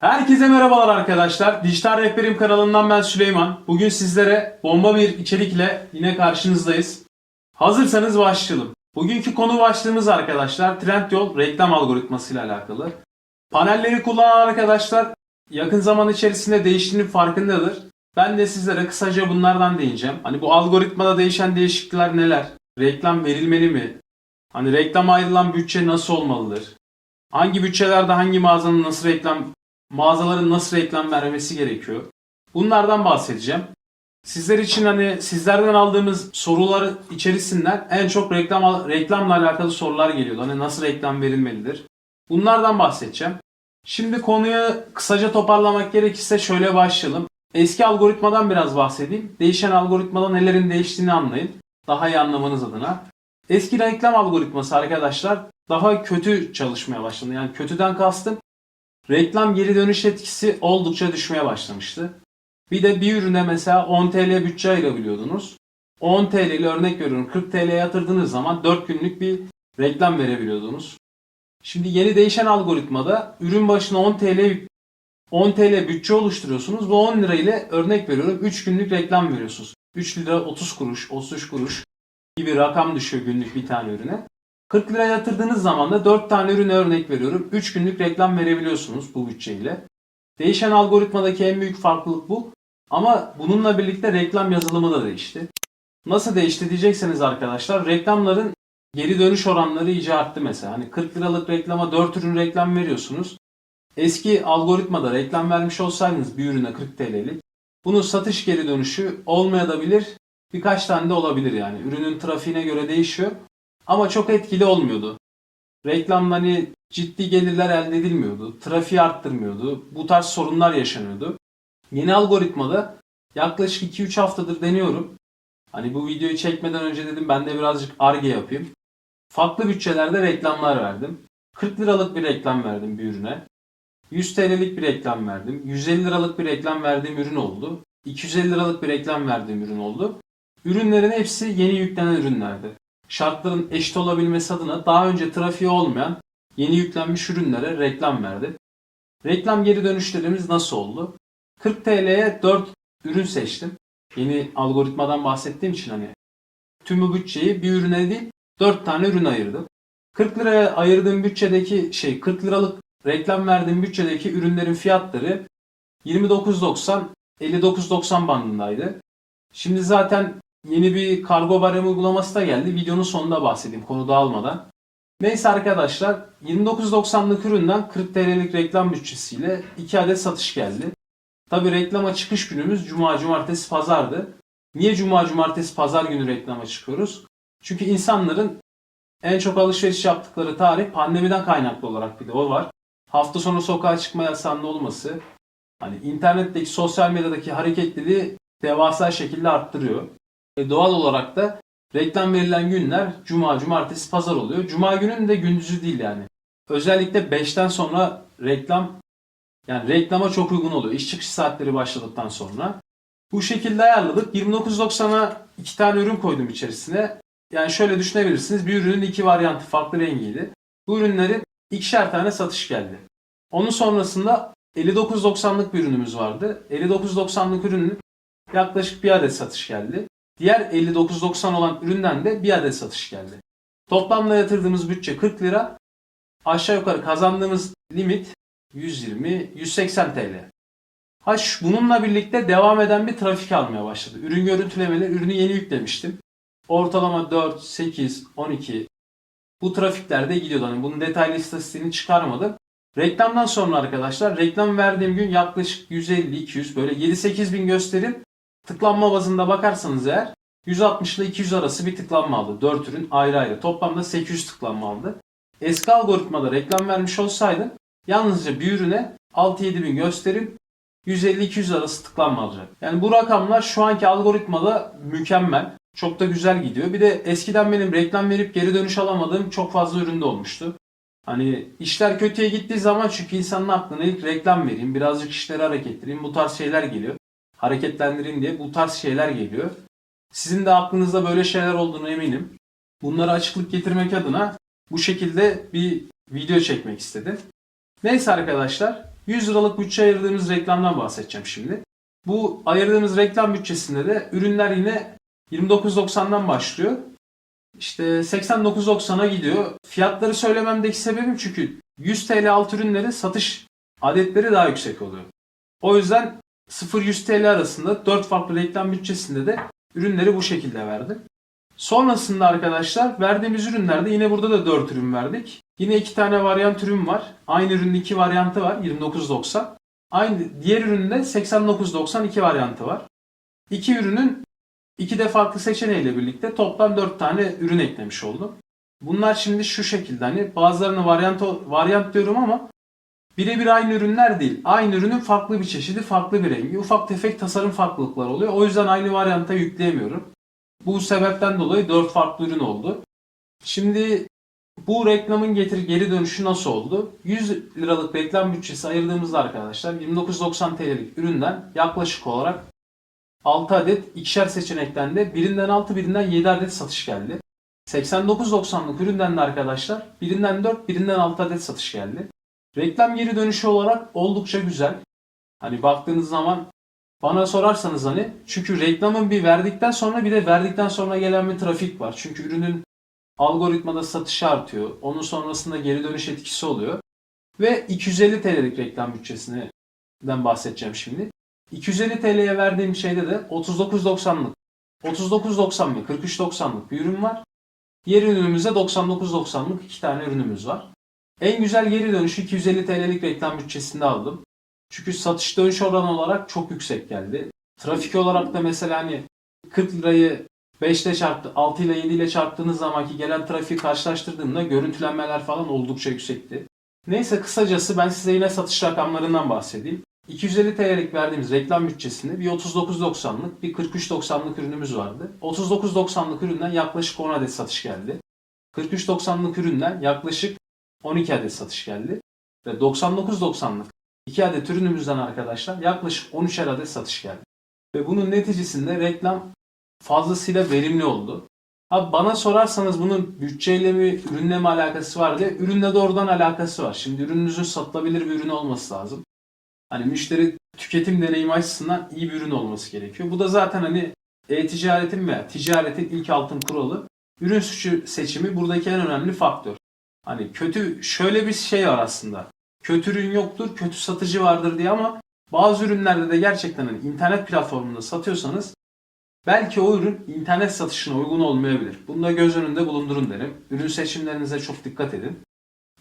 Herkese merhabalar arkadaşlar. Dijital Rehberim kanalından ben Süleyman. Bugün sizlere bomba bir içerikle yine karşınızdayız. Hazırsanız başlayalım. Bugünkü konu başlığımız arkadaşlar Trendyol reklam algoritması ile alakalı. Panelleri kullanan arkadaşlar yakın zaman içerisinde değiştiğinin farkındadır. Ben de sizlere kısaca bunlardan değineceğim. Hani bu algoritmada değişen değişiklikler neler? Reklam verilmeli mi? Hani reklama ayrılan bütçe nasıl olmalıdır? Hangi bütçelerde hangi mağazanın nasıl reklam mağazaların nasıl reklam vermesi gerekiyor? Bunlardan bahsedeceğim. Sizler için hani sizlerden aldığımız sorular içerisinden en çok reklam reklamla alakalı sorular geliyordu. Hani nasıl reklam verilmelidir? Bunlardan bahsedeceğim. Şimdi konuyu kısaca toparlamak gerekirse şöyle başlayalım. Eski algoritmadan biraz bahsedeyim. Değişen algoritmada nelerin değiştiğini anlayın. Daha iyi anlamanız adına. Eski reklam algoritması arkadaşlar daha kötü çalışmaya başladı. Yani kötüden kastım reklam geri dönüş etkisi oldukça düşmeye başlamıştı. Bir de bir ürüne mesela 10 TL bütçe ayırabiliyordunuz. 10 TL ile örnek veriyorum 40 TL yatırdığınız zaman 4 günlük bir reklam verebiliyordunuz. Şimdi yeni değişen algoritmada ürün başına 10 TL 10 TL bütçe oluşturuyorsunuz. Bu 10 lira ile örnek veriyorum 3 günlük reklam veriyorsunuz. 3 lira 30 kuruş, 33 kuruş gibi rakam düşüyor günlük bir tane ürüne. 40 lira yatırdığınız zaman da 4 tane ürüne örnek veriyorum. 3 günlük reklam verebiliyorsunuz bu bütçeyle. Değişen algoritmadaki en büyük farklılık bu. Ama bununla birlikte reklam yazılımı da değişti. Nasıl değişti diyecekseniz arkadaşlar reklamların geri dönüş oranları iyice arttı mesela. Hani 40 liralık reklama 4 ürün reklam veriyorsunuz. Eski algoritmada reklam vermiş olsaydınız bir ürüne 40 TL'lik bunun satış geri dönüşü olmayabilir. Birkaç tane de olabilir yani. Ürünün trafiğine göre değişiyor. Ama çok etkili olmuyordu. Reklamda hani ciddi gelirler elde edilmiyordu. Trafiği arttırmıyordu. Bu tarz sorunlar yaşanıyordu. Yeni algoritmada yaklaşık 2-3 haftadır deniyorum. Hani bu videoyu çekmeden önce dedim ben de birazcık arge yapayım. Farklı bütçelerde reklamlar verdim. 40 liralık bir reklam verdim bir ürüne. 100 TL'lik bir reklam verdim. 150 liralık bir reklam verdiğim ürün oldu. 250 liralık bir reklam verdiğim ürün oldu. Ürünlerin hepsi yeni yüklenen ürünlerdi. Şartların eşit olabilmesi adına daha önce trafiği olmayan yeni yüklenmiş ürünlere reklam verdim. Reklam geri dönüşlerimiz nasıl oldu? 40 TL'ye 4 ürün seçtim. Yeni algoritmadan bahsettiğim için hani tüm bütçeyi bir ürüne değil 4 tane ürün ayırdım. 40 liraya ayırdığım bütçedeki şey 40 liralık reklam verdiğim bütçedeki ürünlerin fiyatları 29.90 59.90 bandındaydı. Şimdi zaten yeni bir kargo barem uygulaması da geldi. Videonun sonunda bahsedeyim konu dağılmadan. Neyse arkadaşlar 29.90'lık üründen 40 TL'lik reklam bütçesiyle 2 adet satış geldi. Tabi reklama çıkış günümüz cuma, cumartesi, pazardı. Niye cuma, cumartesi, pazar günü reklama çıkıyoruz? Çünkü insanların en çok alışveriş yaptıkları tarih pandemiden kaynaklı olarak bir de o var. Hafta sonu sokağa çıkma yasağının olması, hani internetteki sosyal medyadaki hareketliliği devasa şekilde arttırıyor. E doğal olarak da reklam verilen günler cuma, cumartesi, pazar oluyor. Cuma günün de gündüzü değil yani. Özellikle 5'ten sonra reklam yani reklama çok uygun oluyor. İş çıkış saatleri başladıktan sonra. Bu şekilde ayarladık. 29.90'a iki tane ürün koydum içerisine. Yani şöyle düşünebilirsiniz. Bir ürünün iki varyantı farklı rengiydi. Bu ürünlerin ikişer tane satış geldi. Onun sonrasında 59.90'lık bir ürünümüz vardı. 59.90'lık ürünün yaklaşık bir adet satış geldi. Diğer 59.90 olan üründen de bir adet satış geldi. Toplamda yatırdığımız bütçe 40 lira. Aşağı yukarı kazandığımız limit 120-180 TL. Ha bununla birlikte devam eden bir trafik almaya başladı. Ürün görüntülemeleri, ürünü yeni yüklemiştim. Ortalama 4, 8, 12 bu trafiklerde gidiyordu. Hani bunun detaylı istatistiğini çıkarmadım. Reklamdan sonra arkadaşlar reklam verdiğim gün yaklaşık 150-200 böyle 7-8 bin gösterim tıklanma bazında bakarsanız eğer 160 ile 200 arası bir tıklanma aldı. 4 ürün ayrı ayrı. Toplamda 800 tıklanma aldı. Eski algoritmada reklam vermiş olsaydım yalnızca bir ürüne 6-7 bin gösterim 150-200 arası tıklanma alacak. Yani bu rakamlar şu anki algoritmada mükemmel. Çok da güzel gidiyor. Bir de eskiden benim reklam verip geri dönüş alamadığım çok fazla üründe olmuştu. Hani işler kötüye gittiği zaman çünkü insanın aklına ilk reklam vereyim, birazcık işleri hareketlendireyim. Bu tarz şeyler geliyor. Hareketlendireyim diye bu tarz şeyler geliyor. Sizin de aklınızda böyle şeyler olduğunu eminim. Bunlara açıklık getirmek adına bu şekilde bir video çekmek istedim. Neyse arkadaşlar 100 liralık bütçe ayırdığımız reklamdan bahsedeceğim şimdi. Bu ayırdığımız reklam bütçesinde de ürünler yine 29.90'dan başlıyor. İşte 89.90'a gidiyor. Fiyatları söylememdeki sebebim çünkü 100 TL alt ürünlerin satış adetleri daha yüksek oluyor. O yüzden 0-100 TL arasında 4 farklı reklam bütçesinde de ürünleri bu şekilde verdim. Sonrasında arkadaşlar verdiğimiz ürünlerde yine burada da 4 ürün verdik. Yine 2 tane varyant ürün var. Aynı ürünün 2 varyantı var 29.90. Aynı diğer üründe 89.90 iki varyantı var. İki ürünün iki de farklı seçeneğiyle birlikte toplam 4 tane ürün eklemiş oldum. Bunlar şimdi şu şekilde hani bazılarını varyant varyant diyorum ama birebir aynı ürünler değil. Aynı ürünün farklı bir çeşidi, farklı bir rengi, ufak tefek tasarım farklılıkları oluyor. O yüzden aynı varyanta yükleyemiyorum. Bu sebepten dolayı 4 farklı ürün oldu. Şimdi bu reklamın getir geri dönüşü nasıl oldu? 100 liralık reklam bütçesi ayırdığımızda arkadaşlar 29.90 TL'lik üründen yaklaşık olarak 6 adet ikişer seçenekten de birinden 6 birinden 7 adet satış geldi. 89.90'lık üründen de arkadaşlar birinden 4 birinden 6 adet satış geldi. Reklam geri dönüşü olarak oldukça güzel. Hani baktığınız zaman bana sorarsanız hani çünkü reklamın bir verdikten sonra bir de verdikten sonra gelen bir trafik var. Çünkü ürünün algoritmada satışı artıyor. Onun sonrasında geri dönüş etkisi oluyor. Ve 250 TL'lik reklam bütçesinden bahsedeceğim şimdi. 250 TL'ye verdiğim şeyde de 39.90'lık, 39.90 ve 43.90'lık bir ürün var. Diğer ürünümüzde 99.90'lık iki tane ürünümüz var. En güzel geri dönüşü 250 TL'lik reklam bütçesinde aldım. Çünkü satış dönüş oranı olarak çok yüksek geldi. Trafik olarak da mesela hani 40 lirayı 5 ile çarptı, 6 ile 7 ile çarptığınız zamanki gelen trafiği karşılaştırdığımda görüntülenmeler falan oldukça yüksekti. Neyse kısacası ben size yine satış rakamlarından bahsedeyim. 250 TL'lik verdiğimiz reklam bütçesinde bir 39.90'lık bir 43.90'lık ürünümüz vardı. 39.90'lık üründen yaklaşık 10 adet satış geldi. 43.90'lık üründen yaklaşık 12 adet satış geldi. Ve 99.90'lık 2 adet ürünümüzden arkadaşlar yaklaşık 13 adet satış geldi. Ve bunun neticesinde reklam fazlasıyla verimli oldu. Abi bana sorarsanız bunun bütçeyle mi, ürünle mi alakası var diye, ürünle doğrudan alakası var. Şimdi ürününüzün satılabilir bir ürün olması lazım. Hani müşteri tüketim deneyimi açısından iyi bir ürün olması gerekiyor. Bu da zaten hani e-ticaretin veya ticaretin ilk altın kuralı. Ürün seçimi buradaki en önemli faktör. Hani kötü şöyle bir şey var aslında. Kötü ürün yoktur, kötü satıcı vardır diye ama bazı ürünlerde de gerçekten hani internet platformunda satıyorsanız belki o ürün internet satışına uygun olmayabilir. Bunu da göz önünde bulundurun derim. Ürün seçimlerinize çok dikkat edin.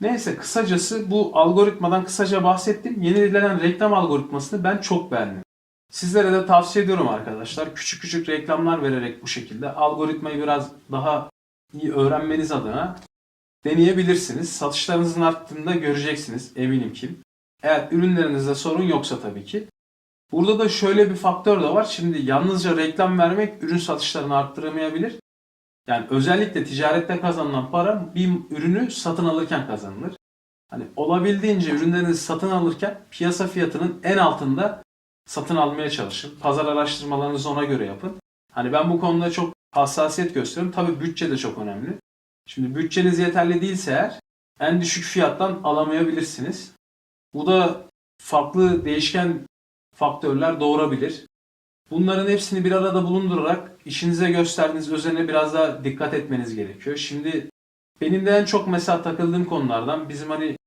Neyse kısacası bu algoritmadan kısaca bahsettim. Yenilenen reklam algoritmasını ben çok beğendim. Sizlere de tavsiye ediyorum arkadaşlar. Küçük küçük reklamlar vererek bu şekilde algoritmayı biraz daha iyi öğrenmeniz adına deneyebilirsiniz. Satışlarınızın arttığında göreceksiniz eminim ki. Eğer ürünlerinizde sorun yoksa tabii ki. Burada da şöyle bir faktör de var. Şimdi yalnızca reklam vermek ürün satışlarını arttıramayabilir. Yani özellikle ticarette kazanılan para bir ürünü satın alırken kazanılır. Hani olabildiğince ürünlerinizi satın alırken piyasa fiyatının en altında satın almaya çalışın. Pazar araştırmalarınızı ona göre yapın. Hani ben bu konuda çok hassasiyet gösteriyorum. Tabii bütçe de çok önemli. Şimdi bütçeniz yeterli değilse eğer en düşük fiyattan alamayabilirsiniz. Bu da farklı değişken faktörler doğurabilir. Bunların hepsini bir arada bulundurarak işinize gösterdiğiniz özene biraz daha dikkat etmeniz gerekiyor. Şimdi benim de en çok mesela takıldığım konulardan bizim hani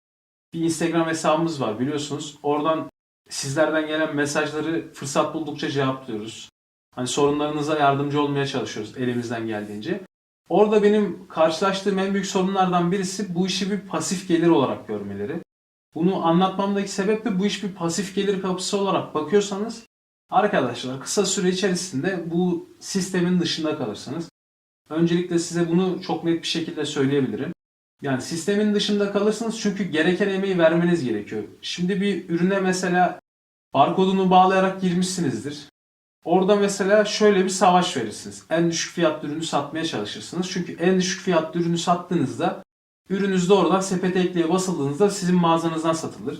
bir Instagram hesabımız var biliyorsunuz. Oradan sizlerden gelen mesajları fırsat buldukça cevaplıyoruz. Hani sorunlarınıza yardımcı olmaya çalışıyoruz elimizden geldiğince. Orada benim karşılaştığım en büyük sorunlardan birisi bu işi bir pasif gelir olarak görmeleri. Bunu anlatmamdaki sebep de bu iş bir pasif gelir kapısı olarak bakıyorsanız arkadaşlar kısa süre içerisinde bu sistemin dışında kalırsınız. Öncelikle size bunu çok net bir şekilde söyleyebilirim. Yani sistemin dışında kalırsınız çünkü gereken emeği vermeniz gerekiyor. Şimdi bir ürüne mesela barkodunu bağlayarak girmişsinizdir. Orada mesela şöyle bir savaş verirsiniz. En düşük fiyatlı ürünü satmaya çalışırsınız. Çünkü en düşük fiyatlı ürünü sattığınızda ürününüz de oradan sepete ekleye basıldığınızda sizin mağazanızdan satılır.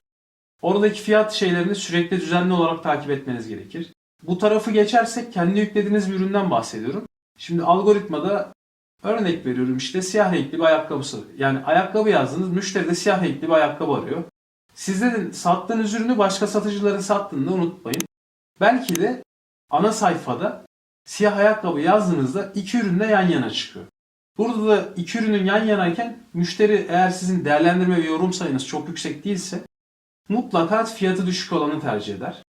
Oradaki fiyat şeylerini sürekli düzenli olarak takip etmeniz gerekir. Bu tarafı geçersek kendi yüklediğiniz bir üründen bahsediyorum. Şimdi algoritmada örnek veriyorum işte siyah renkli bir ayakkabısı. Yani ayakkabı yazdınız müşteri de siyah renkli bir ayakkabı arıyor. Sizlerin sattığınız ürünü başka satıcıların sattığını unutmayın. Belki de ana sayfada siyah ayakkabı yazdığınızda iki ürün de yan yana çıkıyor. Burada da iki ürünün yan yanayken müşteri eğer sizin değerlendirme ve yorum sayınız çok yüksek değilse mutlaka fiyatı düşük olanı tercih eder.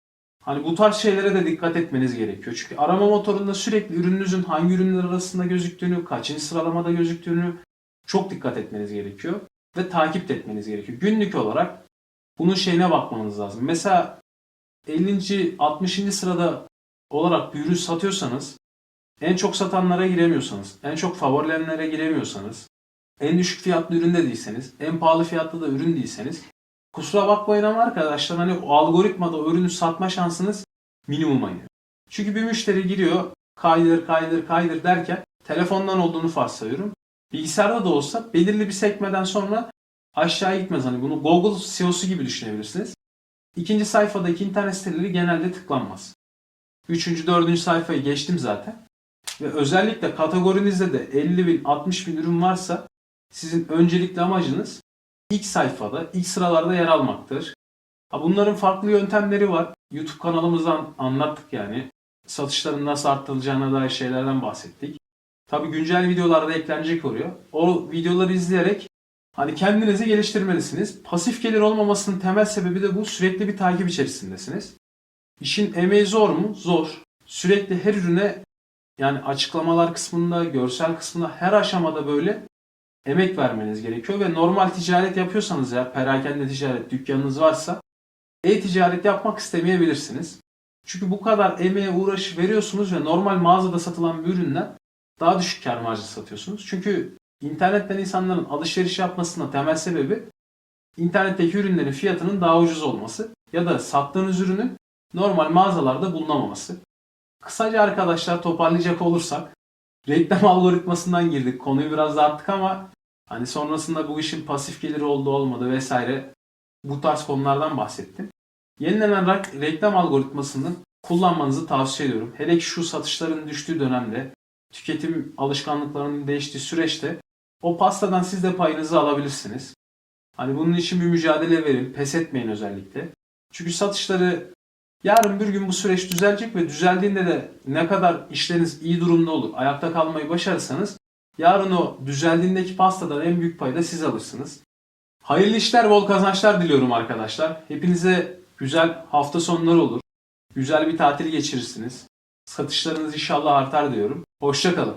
Hani bu tarz şeylere de dikkat etmeniz gerekiyor. Çünkü arama motorunda sürekli ürününüzün hangi ürünler arasında gözüktüğünü, kaçıncı sıralamada gözüktüğünü çok dikkat etmeniz gerekiyor. Ve takip etmeniz gerekiyor. Günlük olarak bunun şeyine bakmanız lazım. Mesela 50. 60. sırada olarak bir ürün satıyorsanız en çok satanlara giremiyorsanız, en çok favorilenlere giremiyorsanız, en düşük fiyatlı üründe değilseniz, en pahalı fiyatlı da ürün değilseniz kusura bakmayın ama arkadaşlar hani o algoritmada o ürünü satma şansınız minimuma iniyor. Çünkü bir müşteri giriyor kaydır kaydır kaydır derken telefondan olduğunu varsayıyorum. Bilgisayarda da olsa belirli bir sekmeden sonra aşağı gitmez. Hani bunu Google SEO'su gibi düşünebilirsiniz. İkinci sayfadaki internet siteleri genelde tıklanmaz. Üçüncü, dördüncü sayfayı geçtim zaten. Ve özellikle kategorinizde de 50 bin, 60 bin ürün varsa sizin öncelikli amacınız ilk sayfada, ilk sıralarda yer almaktır. Bunların farklı yöntemleri var. YouTube kanalımızdan anlattık yani. Satışların nasıl arttırılacağına dair şeylerden bahsettik. Tabi güncel videolarda eklenecek oluyor. O videoları izleyerek hani kendinizi geliştirmelisiniz. Pasif gelir olmamasının temel sebebi de bu. Sürekli bir takip içerisindesiniz. İşin emeği zor mu? Zor. Sürekli her ürüne yani açıklamalar kısmında, görsel kısmında her aşamada böyle emek vermeniz gerekiyor ve normal ticaret yapıyorsanız ya perakende ticaret dükkanınız varsa e-ticaret yapmak istemeyebilirsiniz. Çünkü bu kadar emeğe uğraş veriyorsunuz ve normal mağazada satılan bir üründen daha düşük kar marjı satıyorsunuz. Çünkü internetten insanların alışveriş yapmasının temel sebebi internetteki ürünlerin fiyatının daha ucuz olması ya da sattığınız ürünün normal mağazalarda bulunamaması. Kısaca arkadaşlar toparlayacak olursak reklam algoritmasından girdik. Konuyu biraz dağıttık ama hani sonrasında bu işin pasif geliri oldu olmadı vesaire bu tarz konulardan bahsettim. Yenilenen reklam algoritmasını kullanmanızı tavsiye ediyorum. Hele ki şu satışların düştüğü dönemde, tüketim alışkanlıklarının değiştiği süreçte o pastadan siz de payınızı alabilirsiniz. Hani bunun için bir mücadele verin, pes etmeyin özellikle. Çünkü satışları yarın bir gün bu süreç düzelecek ve düzeldiğinde de ne kadar işleriniz iyi durumda olur, ayakta kalmayı başarırsanız yarın o düzeldiğindeki pastadan en büyük payı da siz alırsınız. Hayırlı işler, bol kazançlar diliyorum arkadaşlar. Hepinize güzel hafta sonları olur. Güzel bir tatil geçirirsiniz. Satışlarınız inşallah artar diyorum. Hoşçakalın.